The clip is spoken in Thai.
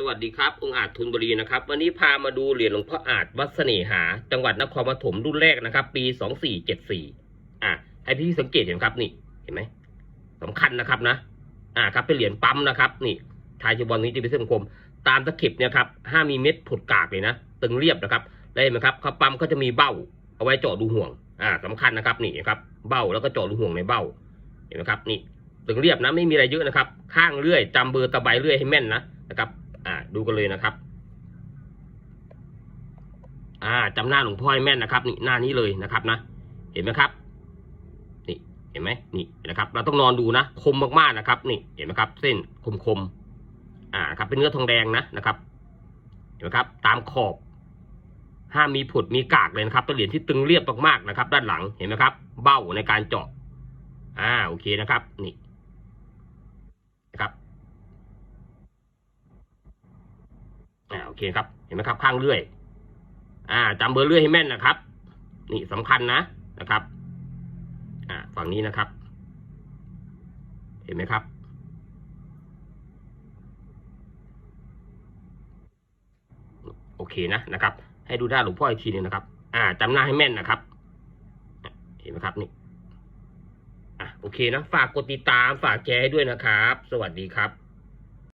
สวัสดีครับ องค์อาจทุนบุรีนะครับ วันนี้พามาดูเหรียญหลวงพ่ออาจวัดเสน่หา จังหวัดนครปฐมรุ่นแรกนะครับ ปีสองสี่เจ็ดสี่อะให้พี่สังเกตเห็นครับนี่เห็นไหมสำคัญนะครับนะ อ่าครับเป็นเหรียญปั๊มนะครับ นี่ทายจีบอลนี้จะเป็นเส้นคม ตามตะเข็บเนี่ยครับห้ามีเม็ดผดกากเลยนะตึงเรียบนะครับได้เห็นไหมครับเขาปั๊มก็จะมีเบ้า เอาไว้เจาะดูห่วง อ่าสำคัญนะครับนี่นครับเบ้าแล้วก็เจาะดูห่วงในเบ้าเห็นไหมครับนี่ตึงเรียบนะไม่มีอะไรเยอะนะครับ ข้างเลื่อยจำเบอร์ตะไบเลื่อยให้แม่นนะนะครับ อ่าดูกันเลยนะครับ อ่าจำหน้าหลวงพ่อให้แม่นนะครับ นี่หน้านี้เลยนะครับนะ เห็นไหมครับ นี่เห็นไหมนี่นะครับ เราต้องนอนดูนะ คมมากๆนะครับ นี่เห็นไหมครับ เส้นคมๆอ่าครับ เป็นเนื้อทองแดงนะนะครับ เห็นไหมครับ ตามขอบห้ามมีผุดมีกากเลยนะครับเป็นเหรียญที่ตึงเรียบมากๆนะครับ ด้านหลังเห็นไหมครับ เบ้าในการเจาะอ่าโอเคนะครับ นี่นะครับ อ่าโอเคครับ เห็นไหมครับ ข้างเลื่อย อ่าจำเบอร์เลื่อยให้แม่นนะครับ นี่สำคัญนะนะครับ อ่า ฝั่งนี้นะครับ เห็นไหมครับ โอเคนะนะครับ ให้ดูหน้าหลวงพ่ออีกทีหนึงนะครับ อ่าจำหน้าให้แม่นนะครับ เห็นไหมครับนี่อะโอเคนะ ฝากกดติดตาม ฝากแชร์ให้ด้วยนะครับ สวัสดีครับ